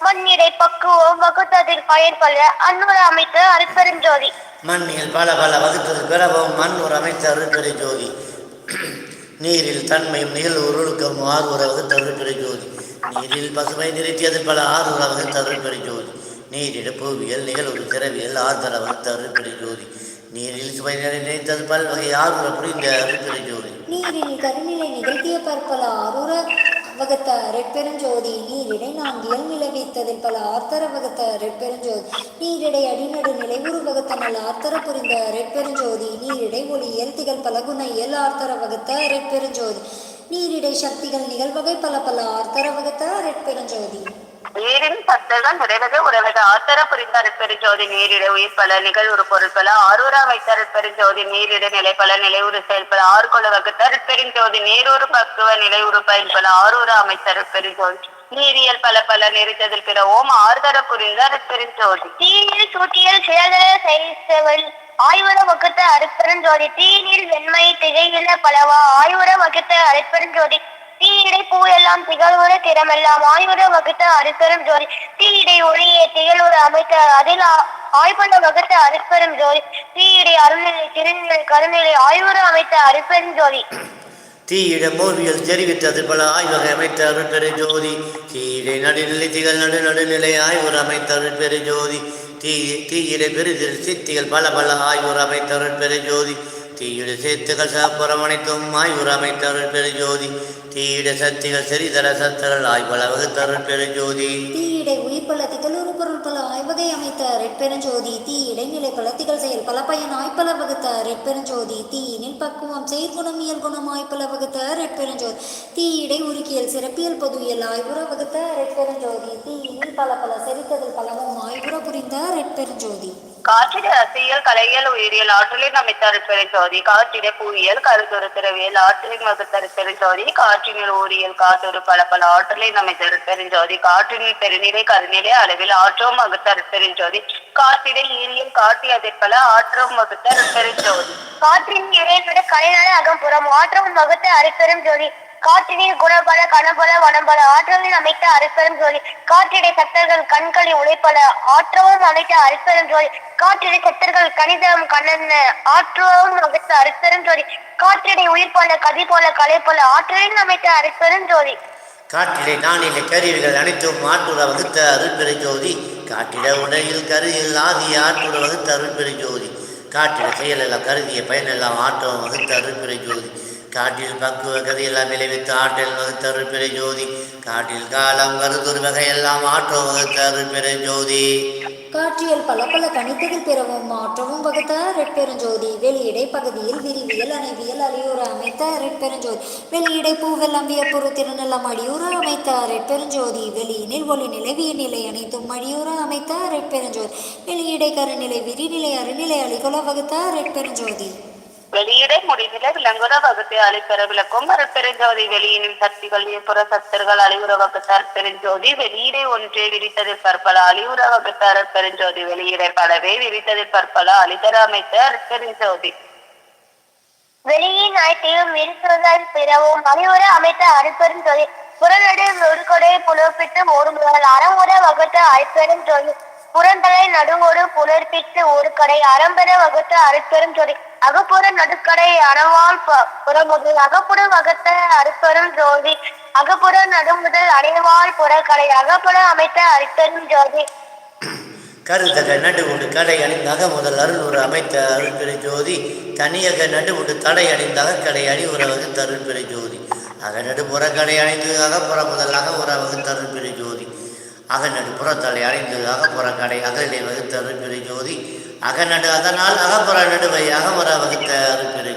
மண்ணிடை பக்குவம் வகுத்ததில் பயன்பல அன்னுர அமைத்த அருட்பெருஞ்சோதி. மண்ணில் பல பல வகுத்தது பிறவும் மண் ஒரு அமைத்த ஜோதி நீரில் தன்மையும் நிகழ் ஒருழுக்கம் ஆறு உறவு தருட்பெரு ஜோதி நீரில் பசுமை நிறுத்தியது பல ஆறு உறவு தருட்பெரு ஜோதி நீரிட புவியல் நிகழ்வு திறவியல் ஆதரவு தருட்பெரு ஜோதி நீரில் சுவை நினைத்தது பல்வகை ஆறுற புரிந்த அருட்பெரு ஜோதி நீரில் கருநிலை நிகழ்த்திய பற்பல ஆரூர வகுத்த ரெட்பெருஞ்சோதி நீரிடை இயல் நிலவித்ததில் பல ஆர்த்தர வகத்த ரெட்பெருஞ்சோதி நீரிடை அடிநடு நிலைவுறு வகுத்த ஆர்த்தர புரிந்த ரெட்பெருஞ்சோதி நீரிடை ஒளி திகழ் பல குண இயல் ஆர்த்தர வகத்த ரெட்பெருஞ்சோதி நீரிடை சக்திகள் நிகழ்வகை பல பல ஆர்த்தர வகத்த ரெட்பெருஞ்சோதி. நீரின் சத்துகள் நிறைவது உறவது ஆத்தர புரிந்த பெருஞ்சோதி நீரிட உயிர் பல நிகழ்வுறு பொருட்பல ஆரூரா அமைத்த பெருஞ்சோதி நீரிட நிலை பல நிலையுறு செயல்பல ஆறு வகுத்தார் வகுத்த அருட்பெருஞ்சோதி நீரூறு பக்குவ நிலையுறு பயன்பல ஆரூர அமைத்த பெருஞ்சோதி நீரியல் பல பல நெறித்ததில் பிற ஓம் ஆறுதர புரிந்த பெருஞ்சோதி. தீயில் சூட்டியல் செயல்தர செய்தவள் ஆய்வுர வகுத்த அருட்பெருஞ்சோதி தீநீர் வெண்மை திகையில பலவா ஆய்வுர வகுத்த அருட்பெருஞ்சோதி. தீயிடை பூ எல்லாம் திகழ்வுற திறமெல்லாம் ஆய்வுற வகுத்த அருட்பெரும் ஜோதி. தீயிடை ஒளியே திகழ்வுற அமைத்த அதில் ஆ- வகுத்த அருட்பெரும் ஜோதி. தீயிடை அருள்நிலை திருநிலை கருநிலை ஆய்வுற அமைத்த அருட்பெரும் ஜோதி. தீயிட மோவியல் தெரிவித்தது பல ஆய்வகை அமைத்த அருட்பெரு ஜோதி. தீயிடை நடுநிலை திகழ் நடு நடுநிலை ஆய்வுற அமைத்த அருட்பெரு ஜோதி. தீ தீயிட பெருதில் சித்திகள் பல பல ஆய்வுற அமைத்த அருட்பெரு ஜோதி. தீயிட சேத்துகள் சாப்புறம் அனைத்தும் ஆய்வுற அமைத்த அருட்பெரு ஜோதி. தீயிட சக்திகள் செறிதர சத்துகள் ஆய்வள வகுத்த அருட்பெரு ஜோதி தீயிடை உயிர் பல திகழொரு பொருள் பல ஆய்வகை அமைத்த ரெட்பெருஞ்சோதி. தீயிடை நிலை பல திகழ் செயல் பல பயன் ஆய்ப்பல வகுத்த ரெட்பெருஞ்சோதி. தீயினில் பக்குவம் செயற்குணம் இயல் குணம் ஆய்ப்பல வகுத்த ரெட்பெருஞ்சோதி. தீயிடை உருக்கியல் சிறப்பியல் பொதுவியல் ஆய்வுற வகுத்த ரெட்பெருஞ்சோதி. தீயினில் பல பல செறித்ததில் பலவும் ஆய்வுற புரிந்த ரெட்பெருஞ்சோதி. காற்றிட அரசியல் கலையியல் உயிரியல் ஆற்றலின் அமைத்த அருட்பெருஞ்சோதி காற்றிட புவியியல் கருத்துரு திரவியல் ஆற்றலின் வகுத்த அருட்பெருஞ்சோதி காற்றினில் ஊரியல் காற்றொரு பல பல ஆற்றலை அமைத்த தெரிஞ்சோதி காற்றினில் பெருநிலை கருநிலை அளவில் ஆற்றவும் வகுத்த அருட்பெருஞ்சோதி காற்றிட ஈரியல் காட்டி அதிர்பல ஆற்றவும் வகுத்த அருட்பெருஞ்சோதி காற்றின் இறைவிட கலைநாள அகம்புறம் ஆற்றவும் வகுத்த அருட்பெரும் ஜோதி காற்றினில் குணபல கணபல வனபல ஆற்றலில் அமைத்த அருட்பெரும் ஜோதி. காற்றிடை சத்தர்கள் கண்களை உழைப்பல. ஆற்றவும் அமைத்த அருட்பெரும் ஜோதி. காற்றிடை சத்தர்கள் கணிதம் கண்ணன் ஆற்றவும் அமைத்த அருட்பெரும் ஜோதி. காற்றிடை உயிர் போல கதி போல கலை போல ஆற்றலில் அமைத்த அருட்பெரும் ஜோதி. காற்றிடை நானிலை கருவிகள் அனைத்தும் ஆற்றுற வகுத்த அருள்பெரு ஜோதி. காற்றிட உடையில் கருவில் ஆதி ஆற்றுற வகுத்த அருள்பெரு ஜோதி. காற்றிட செயலெல்லாம் கருதிய பயனெல்லாம் ஆற்றவும் வகுத்த அருள்பெரு ஜோதி. காட்டில் பக்குவ கதையெல்லாம் விளைவித்து ஆற்றல் வகுத்தரு அருட்பெரு காட்டில் காலம் கருதுரு வகையெல்லாம் ஆற்றோ வகுத்தரு அருட்பெரு காற்றியல் பல பல கணித்ததில் பிறவும் மாற்றவும் வகுத்த ரெட்பெருஞ்சோதி. வெளியிடை பகுதியில் விரிவியல் அணைவியல் அழியுற அமைத்த ரெட்பெருஞ்சோதி. வெளியிடை பூவெல்லாம் வியப்புறு திறனெல்லாம் அடியூர் அமைத்த ரெட்பெருஞ்சோதி. வெளியினில் ஒளி நிலை வீர்நிலை அனைத்தும் அடியூர் அமைத்த ரெட்பெருஞ்சோதி. வெளியிடை கருநிலை விரிநிலை அருநிலை அலிகுல வகுத்த ரெட்பெருஞ்சோதி. வெளியிட முடிநிலை விளங்குற வகுத்து அழிப்பெற விளக்கும். அருட்பெருஞ்சோதி வெளியினும் சக்திகள் புற சத்தர்கள் அழிவுற வகுத்த அருட்பெருஞ்சோதி வெளியிடை ஒன்றே விரித்ததில் பற்பல. அழிவுற வகுத்த அருட்பெருஞ்சோதி வெளியிடை பலவே விரித்ததில் பற்பல. அழிதர அமைத்த அருட்பெருஞ்சோதி வெளியின் அனைத்தையும் விரித்துவதால் பிறவும் அழிவுற அமைத்த அருட்பெரும் ஜோதி புறநடு ஒரு புலப்பிட்டு ஒரு முதல் அறமுற வகுத்த அருட்பெரும் ஜோதி புறந்தலை நடுவோடு புலர்ப்பித்து ஒரு கடை அறம்பெற வகுத்த அருட்பெரும் ஜோதி அகப்புற நடுக்கடை அறவால் ப- புறமுதல் அகப்புற வகத்த அருட்பெரும் ஜோதி. அகப்புற நடுமுதல் அடைவாள் புறக்கடை அகப்புற அமைத்த அருட்பெரும் ஜோதி. கருதக நடுவுண்டு கடை அணிந்தாக முதல் அருள் அமைத்த அருள்பெரு ஜோதி. தனியக நடுவுண்டு தடை அணிந்தாக கடை அணி உற வகுத்த ஜோதி. ஜோதி அகநடு புறக்கடை அணிந்து அகப்புற முதல் அகமுற வகுத்த அருள்பெரு ஜோதி. அகநடு புறத்தலை அணிந்து அகப்புற கடை அகலை வகுத்த ஜோதி. அகநடு அதனால் அகப்புற நடுவை அகமுற வகித்த அருள்பெரு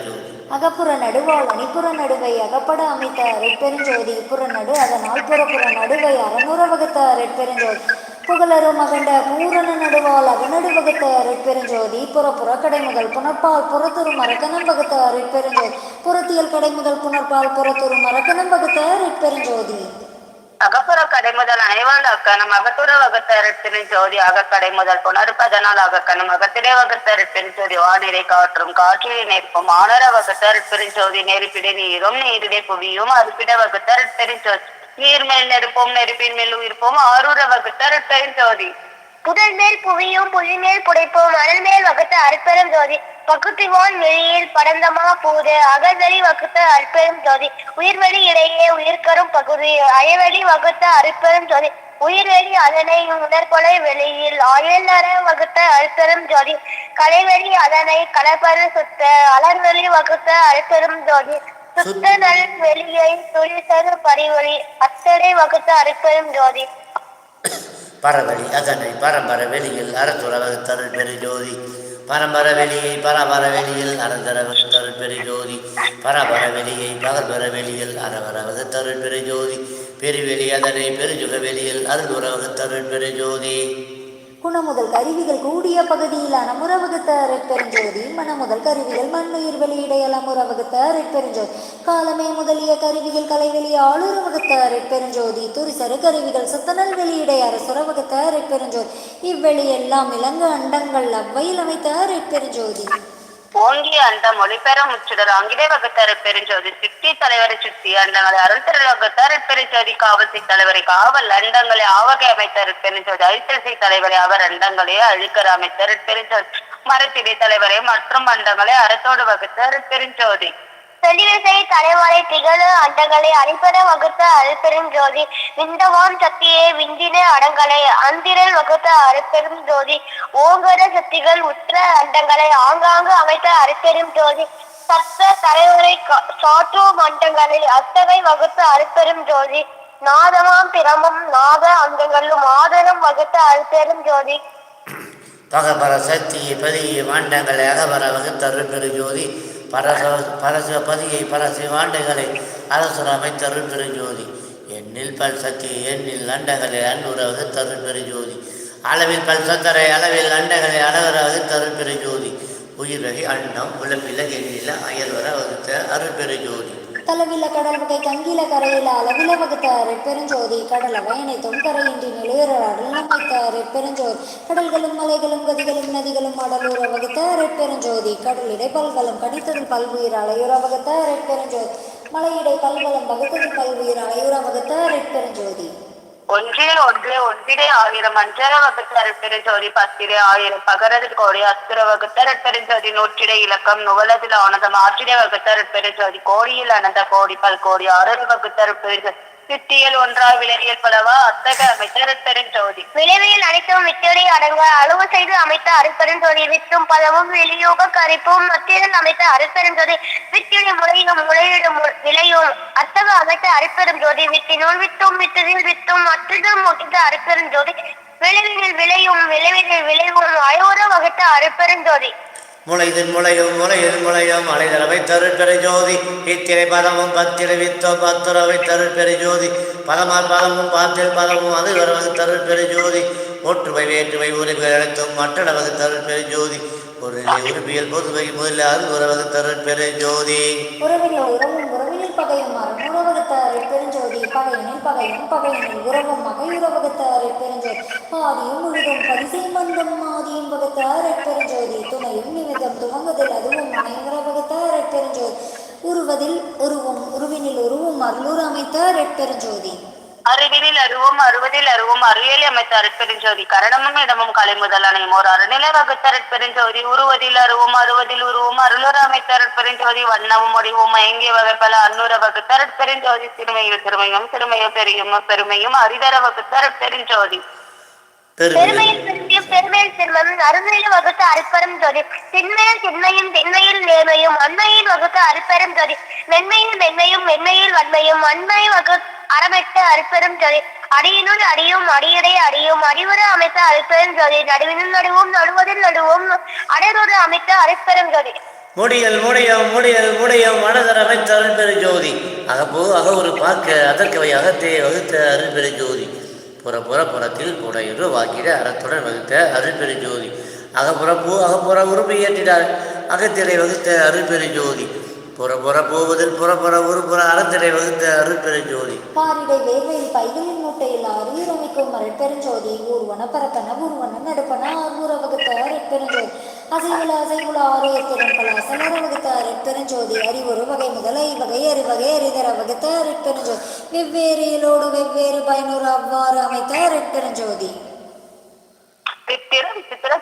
அகப்புற நடுவால் அணிப்புற நடுவை அகப்பட அமைத்த ரெட்பெருஞ்சோதி புறநடு அதனால் புறப்புற நடுவை அறநுற வகுத்த ரெட்பெருஞ்சோதி புகழரும் மகண்ட பூரண நடுவால் அகநடு வகுத்த ரெட்பெருஞ்சோதி புறப்புற கடை முதல் புனர்பால் புறத்துரு மரக்கணம் வகுத்த ரெட்பெருஞ்சோதி புறத்தியல் கடை முதல் புனர்பால் புறத்துரு மரக்கணம் வகுத்த ரெட்பெருஞ்சோதி அகப்புற கடை முதல் அனைவாள் அக்கணம் அகத்துற வகத்தரத்தின் ஜோதி அகக்கடை முதல் புணர்ப்பதனால் அகக்கணம் அகத்திலே வகுத்தரத்தின் ஜோதி வானிலை காற்றும் காற்றிலே நெருப்பும். ஆனர வகுத்தரத்தின் ஜோதி நெருப்பிட நீரும் நீரிடை புவியும். அறுப்பிட வகுத்தரத்தின் ஜோதி நீர்மேல் நெருப்போம் நெருப்பின் மேல் உயிர்ப்போம். ஆரூர வகுத்த ஜோதி. புதல் மேல் புவியும் புலி மேல் புடைப்போம். அனல் மேல் வகுத்த அற்பெரும் ஜோதி. பகுத்திவான் வெளியில் படந்தமா பூது அகல்வெளி வகுத்த அற்பெரும் ஜோதி. உயிர்வெளி இடையே உயிர்கரும் பகுதி அயவெளி வகுத்த அற்பெரும் ஜோதி. உயிர்வெளி அதனை உணர்கொலை வெளியில் ஆயலற வகுத்த அற்பெரும் ஜோதி. கலைவெளி அதனை கலப்பரு சுத்த அலர்வெளி வகுத்த அற்பெரும் ஜோதி. சுத்த நல் வெளியை துளிசரு பரிவொளி அத்தடை வகுத்த அற்பெரும் ஜோதி. பரவழி அதனை பரம்பர வெளியில் அறத்துற வகுத்தருள் பெரு ஜோதி. பரம்பர வெளியை பரபர வெளியில் அறந்தர வகுத்தருள் பெரு ஜோதி. பரபர வெளியை பகர்பர வெளியில் அறவர வகுத்தருள் பெரு ஜோதி. பெருவெளி அதனை பெருஜுக வெளியில் அருளுற வகுத்தருள் பெரு ஜோதி. குணமுதல் கருவிகள் கூடிய பகுதியிலான முறவகுத்த அரைப்பெருஞ்சோதி மனமுதல் கருவிகள் மண்ணுயிர் வெளியிடையல் முறவகுத்த அரைப்பெருஞ்சோதி காலமே முதலிய கருவிகள் கலைவெளி ஆளுற வகுத்த அரைப்பெருஞ்சோதி துரிசரு கருவிகள் சுத்தனல் வெளியிடை அரசுர வகுத்த அரைப்பெருஞ்சோதி இவ்வெளி எல்லாம் இலங்கு அண்டங்கள் அவ்வையில் அமைத்த அரைப்பெருஞ்சோதி ஓங்கிய அந்த மொழிபெற முச்சுடர் ஆங்கிலே வகுத்தரு பெருஞ்சோதி சிட்டி தலைவரை சுற்றி அண்டங்களை அருள்திரள் திரள் பெருஞ்சோதி காவல்சி தலைவரை காவல் அண்டங்களை ஆவகை அமைத்தார் பெருஞ்சோதி ஐத்திரசை தலைவரை அவர் அண்டங்களே அழிக்கர் அமைத்தார் பெருஞ்சோதி மரத்திடை தலைவரை மற்றும் அண்டங்களை அறத்தோடு வகுத்தார் பெருஞ்சோதி. செல்லிவிசை தலைவரை திகழ அண்டங்களை அழிப்பெற வகுத்த அருப்பெரும் ஜோதி விந்தவான் சக்தியை விந்தின அடங்களை அந்திரல் வகுத்த அருப்பெரும் ஜோதி ஓங்கர சக்திகள் உற்ற அண்டங்களை ஆங்காங்கு அமைத்த அருப்பெரும் ஜோதி சத்த தலைவரை சாற்றோ சாற்றும் அண்டங்களை அத்தகை வகுத்த அருப்பெரும் ஜோதி நாதமாம் பிரமம் நாத அண்டங்களும் ஆதரம் வகுத்த அருட்பெரும் ஜோதி. பகபர சக்தியை பதிய மாண்டங்களை அகபர வகுத்த பெரு ஜோதி பரச பரச பதியை பரசு வாண்டங்களை அரசுர அமைத்தருள் பெருஞ்சோதி ஜோதி எண்ணில் பல் சக்தி எண்ணில் அண்டங்களை அன்புறவது வகுத்தருள் பெருஞ்சோதி ஜோதி அளவில் பல் சத்தரை அளவில் அண்டகளை அளவர வகுத்தருள் பெரு ஜோதி உயிர்வகை அன்னம் உழப்பில எண்ணில அயல்வர வகுத்த அருள் பெரு ஜோதி தளவில கடல் வகை கங்கில கரையில அளவில வகுத்த அரைப்பெருஞ்சோதி கடல் அவையனைத்தும் தொங்கரையின்றி நிலையுற அடல் அமைத்த கடல்களும் மலைகளும் கதிகளும் நதிகளும் அடலூர வகுத்த ரெப்பெருஞ்சோதி கடலிடை இடைப்பல்களும் கடித்ததில் பல்வுயிர் அலையுற வகுத்த அரைப்பெருஞ்சோதி மலையிடை பல்களும் வகுத்ததில் பல்வுயிர் அலையுற வகுத்த அரைப்பெருஞ்சோதி ஒன்றே ஒன்றே ஒன்றிலே ஆயிரம் அஞ்சர வகுத்தரு பெருஞ்சோதி பத்திரே ஆயிரம் பகரதில் கோடி அஸ்திர வகுத்தரு பெருஞ்சோதி நூற்றிடை இலக்கம் நுவலதில் ஆனந்தம் ஆற்றிடை வகுத்தரு பெருஞ்சோதி கோடியில் அனந்த கோடி பல் கோடி ஆறு வகுத்தரு பெருஞ்சோதி சித்தியல் ஒன்றாய் விலகியல் பலவா அத்தக அமைத்தரு பெருஞ்சோதி விளைவியல் அனைத்தும் வித்தடி அடங்க அளவு செய்து அமைத்த அருட்பெருஞ்சோதி வித்தும் பதமும் வெளியோக கரிப்பும் மத்தியில் அமைத்த அருட்பெருஞ்சோதி வித்திடி முளையும் முளையிடும் மு- விளையும் அத்தக அமைத்த அருட்பெருஞ்சோதி வித்தினுள் வித்தும் வித்ததில் வித்தும் மற்றதும் முட்டித்த அருட்பெருஞ்சோதி விளைவினில் விளையும் விளைவினில் விளைவும் அயோர வகுத்த அருட்பெருஞ்சோதி முளைதின் முளையும் முளையில் முளையும் அலைதரவை தருட்பெரு ஜோதி. இத்திரை பதமும் பத்திரை வித்தம் பத்துரவை தருட்பெரு ஜோதி. பதமால் பதமும் பாத்தில் பதமும் அது வரவது தருட்பெரு ஜோதி. ஒற்றுமை வேற்றுமை உரிமைகள் அனைத்தும் மற்றளவது தருட்பெரு ஜோதி. ஒரு நிலை உரிமையில் பொதுவை முதலில் அருள் உறவது தருட்பெரு ஜோதி. உறவினில் உறவும் உறவினில் பகையும் அறநூற பகையினில் பகையும் பகையினில் உறவும் மகையுற வகுத்த அரைப்பெருஞ்சோதி ஆதியும் முழுதும் பரிசை மந்தம் ஆதியும் வகுத்த பெருஞ்சோதி துணையும் நிமிதம் துவங்குதல் அதுவும் அனைவர வகுத்த அரைப்பெருஞ்சோதி உருவதில் உருவும் உருவினில் உருவும் அருளூர் அமைத்தார் எட்பெருஞ்சோதி அறிவினில் அருவும் அறுவதில் அருவும் அறிவியல் அமைத்த அருட்பெருஞ்சோதி கரணமும் இடமும் கலை முதல் அணையும் ஒரு அருநிலை வகுத்த அருட்பெருஞ்சோதி உருவதில் அருவும் அறுவதில் உருவும் அருளுற அமைத்த அருட்பெருஞ்சோதி வண்ணமும் முடிவும் மயங்கிய வகைப்பல அன்னூர வகுத்த அருட்பெருஞ்சோதி சிறுமையில் சிறுமையும் சிறுமையும் பெரியும் பெருமையும் அரிதர வகுத்த அருட்பெருஞ்சோதி பெருமை பெருமையில் பெருமையில் சிறுமையும் அருமையில் வகுத்த அருப்பெரும் ஜோதி. திண்மையில் திண்மையும் திண்மையில் நேர்மையும் அண்மையில் வகுத்த அருப்பெரும் ஜோதி. மென்மையில் மென்மையும் மென்மையில் வன்மையும் அண்மை வகு அறமெட்டு அருப்பெரும் ஜோதி. அடியினுள் அடியும் அடியடை அடியும் அடிவர அமைத்த அருப்பெரும் ஜோதி. நடுவினுள் நடுவும் நடுவதில் நடுவும் அடையொரு அமைத்த அருப்பெரும் ஜோதி. முடியல் முடியும் முடியல் முடியும் மனதர் அமைத்த அருள்பெரு ஜோதி. அகப்போ அக ஒரு பார்க்க அதற்கவை அகத்தே வகுத்த அருள்பெரு ஜோதி. புற புற புறத்தில் புறையுறு வாக்கிட அறத்துடன் வகுத்த அருள்பெரு ஜோதி அகப்புறப்பூ அகப்புற உறுப்பு ஏற்றினார் அகத்திரை வகுத்த அருள்பெரு ஜோதி புற புற போவதில் புறப்புற உறுப்புற அறத்திரை வகுத்த அருள்பெரு ஜோதி பாரிடை வேர்வையில் பைகளின் மூட்டையில் ஆரியர் அமைக்கும் ஊர்வன பரப்பன ஊர்வன நடுப்பன ஆர்வூர வகுத்த அரைப்பெருஞ்சோதி அசைவுல அசைவுல ஆரோயர் திறம்பல சலர வகுத்த பெருஞ்சோதி அறிவுறு வகை முதல் ஐவகை அறிவகை அறிதர வகுத்த பெருஞ்சோதி. வெவ்வேறு இயலோடு வெவ்வேறு பயனூறு அவ்வாறு அமைத்த அருட்பெருஞ்சோதி சித்திர விசித்திர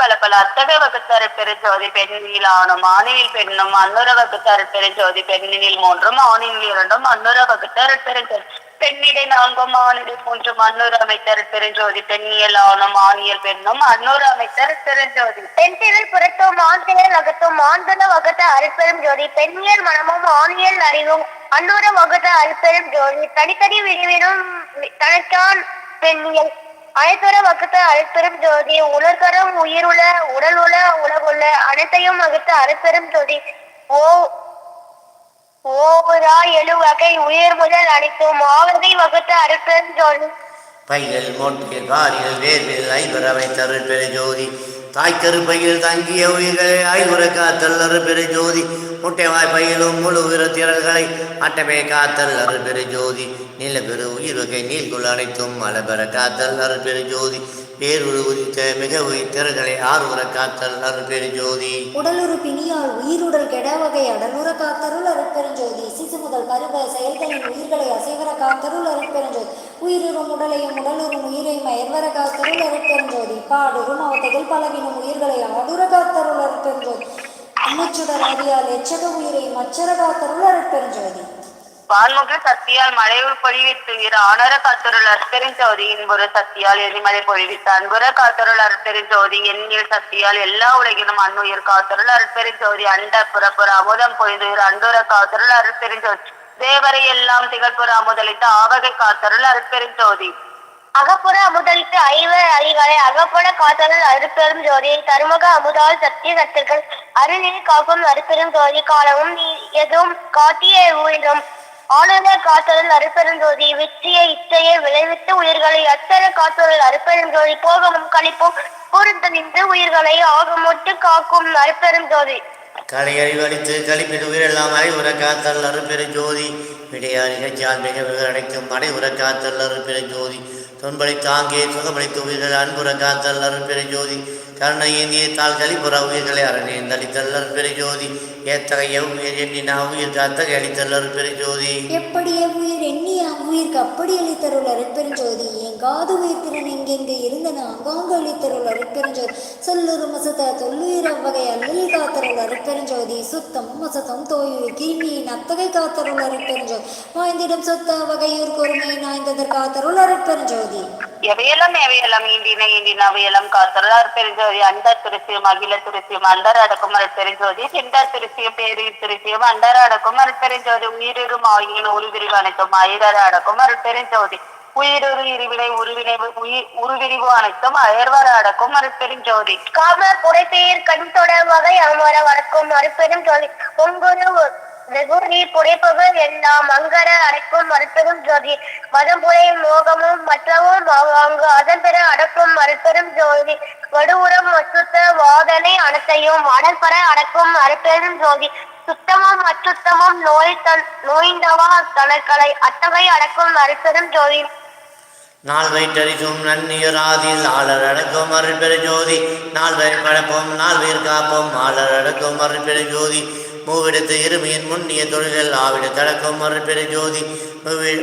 பல பல அத்தகை வகுத்தரு பெருஞ்சோதி பெண்ணில் ஆணும் ஆணினில் பெண்ணும் அன்னுர வகுத்தரு பெருஞ்சோதி பெண்ணினில் மூன்றும் ஆணினில் இரண்டும் அன்னுர வகுத்தரு பெருஞ்சோதி. பெண்ணிடை நான்கும் ஆணிடை கொஞ்சம் அன்னூர் அமைச்சர் பெருஞ்சோதி பெண்ணியல் ஆணும் ஆணியல் பெண்ணும் அன்னூறு அமைத்தரு பெருஞ்சோதி. பெண்திரள் புறத்தும் ஆண்திரள் அகத்தும் ஆண்தன வகத்த அருட்பெரும் ஜோதி பெண்ணியல் மனமும் ஆணியல் அறிவும் அன்னூர வகுத்த அருட்பெரும் ஜோதி. தனித்தனி விரிவினும் தனக்கான் பெண்ணியல் அனைத்துற வகுத்த அருட்பெரும் ஜோதி உலகரம் உயிருள உடல் உல உலகுள்ள அனைத்தையும் வகுத்த அருட்பெரும் ஜோதி. ஓ ஓரா எழு வகை உயிர் முதல் அனைத்தும் ஆவகை வகுத்து அருட்பெரும் ஜோதி பைகள் மொட்டில் காரில் வேர்வில் ஐவரவை அமைத்தரு பெரு ஜோதி தாய்க்கரு பையில் தங்கிய உயிர்களை ஐவர காத்தல் அரு பெரு ஜோதி முட்டைவாய் பையிலும் முழு உயிர திரள்களை அட்டமே காத்தல் அரு பெரு ஜோதி நில பெரு உயிர் வகை நீள்குள் அனைத்தும் மலபெற காத்தல் அரு பெரு ஜோதி பேருரு உரித்த மிக உயிர்த்திறர்களை ஆறுவர காத்தல் அரு உடலுறு பிணியால் உயிருடல் கெட வகை அடலுற காத்தருள் அருட்பெருஞ்சோதி. சிசு முதல் பருவ செயல்களின் உயிர்களை அசைவர காத்தருள் அருட்பெருஞ்சோதி. உயிருறும் உடலையும் உடலுறும் உயிரையும் அயர்வர காத்தருள் அருட்பெருஞ்சோதி. பாடுறும் அவத்தைகள் பலவினும் உயிர்களை ஆடுற காத்தருள் அருட்பெருஞ்சோதி. அன்னச்சுடர் அறியால் எச்சக உயிரை அச்சர காத்தருள் அருட்பெருஞ்சோதி. வான்முக சக்தியால் மழையுள் பொழிவித்து ஆனர காத்தருள் அற்பெருஞ்சோதி இன்புற சக்தியால் எரிமலை பொழிவித்த அன்புற காத்தருள் அற்பெருஞ்சோதி எண்ணில் சக்தியால் எல்லா உலகிலும் அன்னுயிர் காத்தருள் அற்பெருஞ்சோதி அண்ட புறப்புற அமுதம் பொழிந்து இரு அண்டுர காத்தருள் அற்பெருஞ்சோதி தேவரை எல்லாம் திகழ்புற அமுதளித்து ஆவகை காத்தருள் அற்பெருஞ்சோதி அகப்புற அமுதளித்து ஐவர் அடிகளை அகப்புற காத்தல் அருப்பெரும் ஜோதி தருமுக அமுதால் சத்திய சத்துக்கள் அருளில் காக்கும் அருப்பெரும் ஜோதி காலமும் நீ எதுவும் காட்டிய உயிரும் ஆளுநர் காத்தல் அருப்பெரும் வெற்றியை இச்சையை விளைவித்து உயிர்களை அச்சர காத்தல் அருப்பெருந்தோதி போகமும் கழிப்பும் பொருத்த நின்று உயிர்களை ஆகமொட்டு காக்கும் அருப்பெரும் ஜோதி கலை அறிவு அளித்து உயிரெல்லாம் உயிரெல்லாம் உர காத்தல் அருப்பெரு ஜோதி விடையார் நிகழ்ச்சியால் மிக மிக உர அடைவுற காத்தல் ஜோதி தொன்பளை தாங்கே சுகமளித்து உயிர்கள் அன்புற காத்தல் அருப்பெரு ஜோதி. கருணை ஏந்திய தாள் கழிப்புற உயிர்களை அரணேந்து அளித்தல் அருப்பெரு ஜோதி. ஏத்தகைய உயிர் எண்ணினா உயிர் காத்தகை அளித்தல் அருப்பெரு ஜோதி. அப்படியே உயிர் எண்ணி அவ்வுயிர்க்கு அப்படி அளித்தருள் அருட்பெருஞ்சோதி. எங்காது உயிர் திறன் எங்கெங்கு இருந்தன? அங்காங்கு அளித்தருள் அருட்பெருஞ்சோதி. சொல்லுறு மசத தொல்லுயிர் அவ்வகை அல்லில் காத்தருள் அருட்பெருஞ்சோதி. சுத்தம் மசத்தம் தோயுயிர் கிருமியின் அத்தகை காத்தருள் அருட்பெருஞ்சோதி. வாய்ந்திடம் சொத்த வகையூர் பொறுமை நாய்ந்ததற்காத்தருள் அருட்பெருஞ்சோதி. எவையெல்லாம் எவையெல்லாம் ஈண்டின ஈண்டின அவையெல்லாம் காத்தலார் பெருஞ்சோதி அந்த திருச்சியும் அகில திருச்சியும் அண்டர் அடக்குமர பெருஞ்சோதி சிண்ட திருச்சியும் பேரு திருச்சியும் அண்டர் அடக்குமர பெருஞ்சோதி உயிரிரும் ஆகியின் உருவிரிவு அனைத்தும் அயரர அடக்கும் அற்பெருஞ்சோதி உயிருரு இருவினை உருவினை உயிர் உருவிரிவு அனைத்தும் அயர்வர அடக்கும் அற்பெருஞ்சோதி காம புடைப்பெயர் கண் தொட வகை அமர வடக்கும் மறுப்பெரும் ஜோதி ஒங்குரு வெகுரி புடைப்பவர் எல்லாம் அங்கர அடைக்கும் மறுப்பெரும் ஜோதி. மதம்புரை மோகமும் மற்றவும் அங்கு அதன் பெற அடக்கும் மறுப்பெரும் ஜோதி. வடுவுரம் அசுத்த வாதனை அனைத்தையும் அடற்பெற அடக்கும் மறுப்பெரும் ஜோதி. சுத்தமும் அச்சுத்தமும் நோய் தன் நோய்ந்தவா தனக்கலை. அத்தகை அடக்கும் மறுப்பெரும் ஜோதி. நால்வை தரிசும் நன்னியராதில் ஆளர் அடக்கும் அருள்பெரு ஜோதி. நால்வை பழப்போம் நாள் காப்போம் ஆளர் அடக்கும் அருள்பெரு ஜோதி. மூவிடத்து இருமையின் முன்னிய தொழில்கள் ஆவிட தடக்கம் மறுபிற ஜோதி.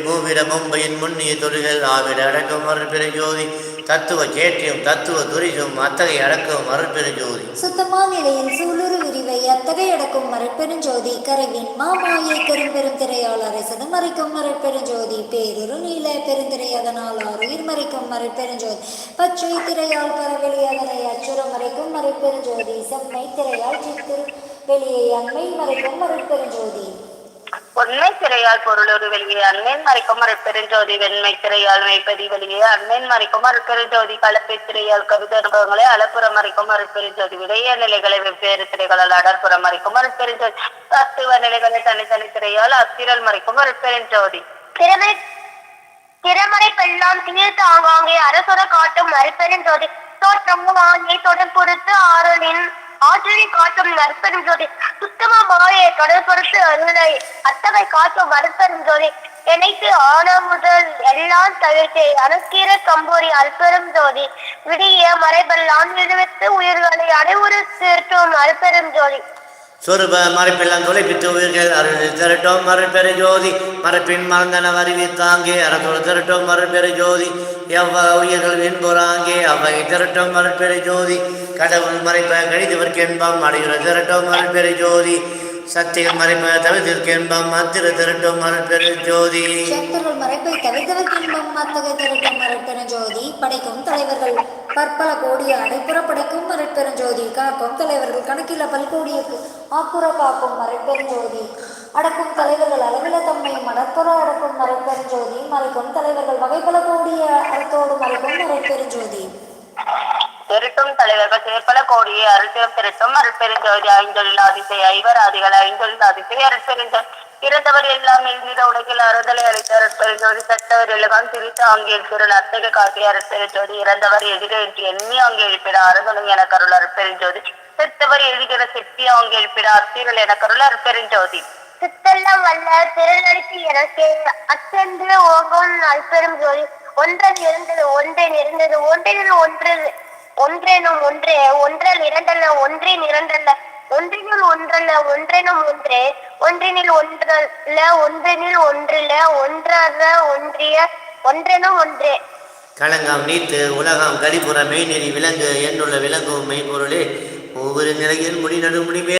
மூவிட மும்பையின் முன்னிய தொழில்கள் ஆவிட அடக்கம் மறுபிற ஜோதி. தத்துவ கேட்டியும் தத்துவ துரிசும் அத்தகைய அடக்கம் மறுபிற ஜோதி. சுத்தமா நிலையின் சூளுரு விரிவை அத்தகை அடக்கும் மறுபெருஞ்சோதி கரவின் மாமாயை கரும்பெரும் திரையால் அரசது மறைக்கும் மறுபெருஞ்சோதி பேரொரு நீல பெருந்திரை அதனால் ஆறுயிர் மறைக்கும் மறுபெருஞ்சோதி பச்சை திரையால் பரவெளி அதனை அச்சுரம் மறைக்கும் மரப்பெருஞ்சோதி செம்மை திரையால் சித்திரு வெளியை அண்மை மறைக்கும் மரப்பெருஞ்சோதி உண்மை திரையால் பொருளொரு வெளியே அண்ணன் மறைக்கும் அருட்பெருஞ்சோதி வெண்மை திரையால் மெய்ப்பதி வெளியே அண்ணன் மறைக்கும் அருட்பெருஞ்சோதி கலப்பை திரையால் கவித அனுபவங்களை அளப்புறம் மறைக்கும் அருட்பெருஞ்சோதி விடைய நிலைகளை வெவ்வேறு திரைகளால் அடற்புறம் மறைக்கும் அருட்பெருஞ்சோதி தத்துவ நிலைகளை தனித்தனி திரையால் அத்திரல் மறைக்கும் அருட்பெருஞ்சோதி திறமை திறமறை பெல்லாம் தீர்த்து ஆங்காங்கே அரசுர காட்டும் மறுப்பெரும் ஜோதி தோற்றமும் ஆகிய தொடர் பொறுத்து ஆறுளின் ஆற்றலை காட்டும் நற்பெரும் ஜோதி. சுத்தமா மாயை தொடர்படுத்து அருளை அத்தகை காட்டும் மறுப்பெரும் ஜோதி. நினைத்து ஆன முதல் எல்லாம் தவிர்த்து. அணுக்கீர கம்பூரி அல்பெரும் ஜோதி. விடிய மறைபெல்லாம் விடுவித்து உயிர்களை அடைவுறு சேர்த்தும் அல்பெரும் ஜோதி. சொருப மறைப்பெல்லாம் தொலைப்பித்து உயிர்கள் அருள் திரட்டோம் மறுபெரு ஜோதி. மறைப்பின் மறந்தன வருவி தாங்கே அறத்தோடு திரட்டோம் மறுபெரு ஜோதி. எவ்வ உயிர்கள் வெண்புறாங்கே அவ்வகை திரட்டோம் மறுபெரு ஜோதி. கடவுள் மறைப்ப கழிதவர்க்கு என்பம் அடைகிற திரட்டோம் மறுபெரு ஜோதி. சக்திகள் மறைப்ப தவிர்த்திற்கு இன்பம் மத்திர திரட்டும் மறுபெரு ஜோதி. சக்தர்கள் மறைப்பை தவிர்த்தவர் இன்பம் மத்தகை திரட்டும் மரட்பெரும் ஜோதி. படைக்கும் தலைவர்கள் பற்பல கோடிய அடைப்புற படைக்கும் ஜோதி. காக்கும் தலைவர்கள் கணக்கில பல்கோடியுக்கு ஆக்குற காக்கும் மரட்பெரும் ஜோதி. அடக்கும் தலைவர்கள் அளவில தம்மை மடப்புற அடக்கும் மறைப்பெரும் ஜோதி. மறைக்கும் தலைவர்கள் வகைபல கோடிய அறத்தோடு மறைக்கும் மரட்பெரும் ஜோதி. திருட்டும் தலைவர்கள் சேர்ப்பல கோடியை அருள்பெரும் திரட்டும் அருட்பெருஞ்சோதி ஐந்தொழில் அதிசய ஐவராதிகள் ஐந்தொழில் அதிசய அருட்பெருஞ்சோதி. இறந்தவர் எல்லாம் எழுதிட உலகில் அறுதலை அளித்த அருட்பெருஞ்சோதி சட்டவர் எல்லாம் திரித்து அங்கே இருக்கிற அத்தகை காட்டிய அருட்பெருஞ்சோதி. இறந்தவர் எதிரே என்று எண்ணி அங்கே எழுப்பிட அறுதலும் என கருள் அருட்பெருஞ்சோதி. செத்தவர் எழுதுகிற சிற்பி அங்கே எழுப்பிட அத்தீரல் என கருள் அருட்பெருஞ்சோதி. சித்தெல்லாம் வல்ல திரளடித்து எனக்கு அச்சென்று ஓங்கும் அல்பெரும் ஜோதி ஒன்றன் இருந்தது ஒன்றேன் இருந்தது ஒன்றினில் ஒன்று ஒன்றேனும் ஒன்றே ஒன்றல் இரண்டல்ல ஒன்றின் இரண்டல்ல ஒன்றினுள் ஒன்றல்ல ஒன்றெனும் ஒன்றே ஒன்றினில் ஒன்றல்ல ஒன்றினில் ஒன்றில்ல ஒன்றர ஒன்றிய ஒன்றெனும் ஒன்றே. களங்கம் நீத்து உலகம் கரிபுற மெய்நெறி விலங்கு என்னுள்ள விலங்கும் மெய்பொருளே ஒவ்வொரு நிலையில் முடி நடு முடிவே